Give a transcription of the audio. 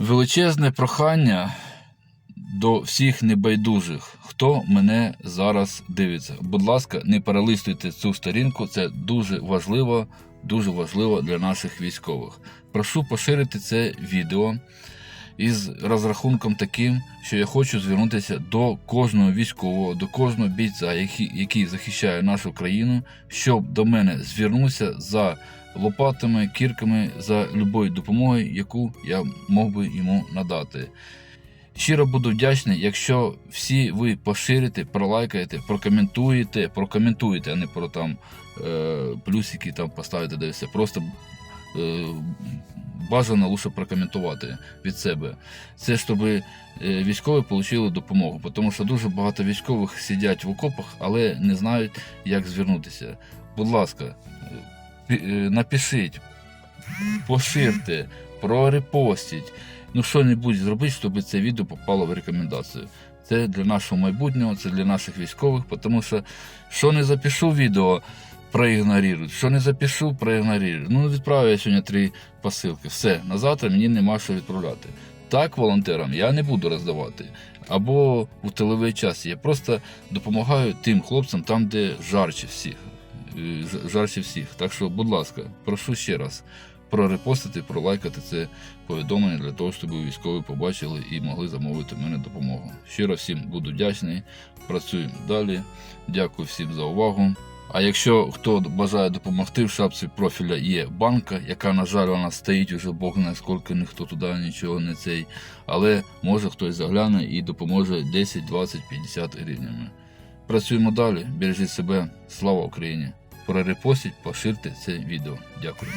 Величезне прохання до всіх небайдужих, хто мене зараз дивиться. Будь ласка, не перелистуйте цю сторінку, це дуже важливо, дуже важливо для наших військових. Прошу поширити це відео із розрахунком таким, що я хочу звернутися до кожного військового, до кожного бійця, який, який захищає нашу країну, щоб до мене звернувся за лопатами, кірками, за любою допомогою, яку я мог би йому надати. Щиро буду вдячний, якщо всі ви поширите, пролайкаєте, прокоментуєте, прокоментуєте, а не про там е, плюсики там поставите де все. Просто е, бажано лише прокоментувати від себе. Це щоб е, військові отримали допомогу, тому що дуже багато військових сидять в окопах, але не знають, як звернутися. Будь ласка, е, е, напишіть, поширте, прорепостіть. Ну, що-небудь зробити, щоб це відео попало в рекомендацію. Це для нашого майбутнього, це для наших військових, тому що що не запишу відео, проігнорують, що не запишу, проігнорують. Ну, відправив я сьогодні три посилки. Все, на завтра мені нема що відправляти. Так, волонтерам я не буду роздавати. Або у тиловий час. Я просто допомагаю тим хлопцям там, де жарче всіх. Е, Жарче всіх. Так що, будь ласка, прошу ще раз прорепостити, пролайкати це повідомлення для того, щоб військові побачили і могли замовити мене допомогу. Щиро всім буду вдячний. Працюємо далі. Дякую всім за увагу. А якщо хто бажає допомогти, в шапці профіля є банка, яка, на жаль, вона стоїть уже Бог не скільки ніхто туди нічого не цей. Але може хтось загляне і допоможе 10, 20, 50 гривнями. Працюємо далі, бережіть себе, слава Україні! Прорепостіть, поширте це відео. Дякую.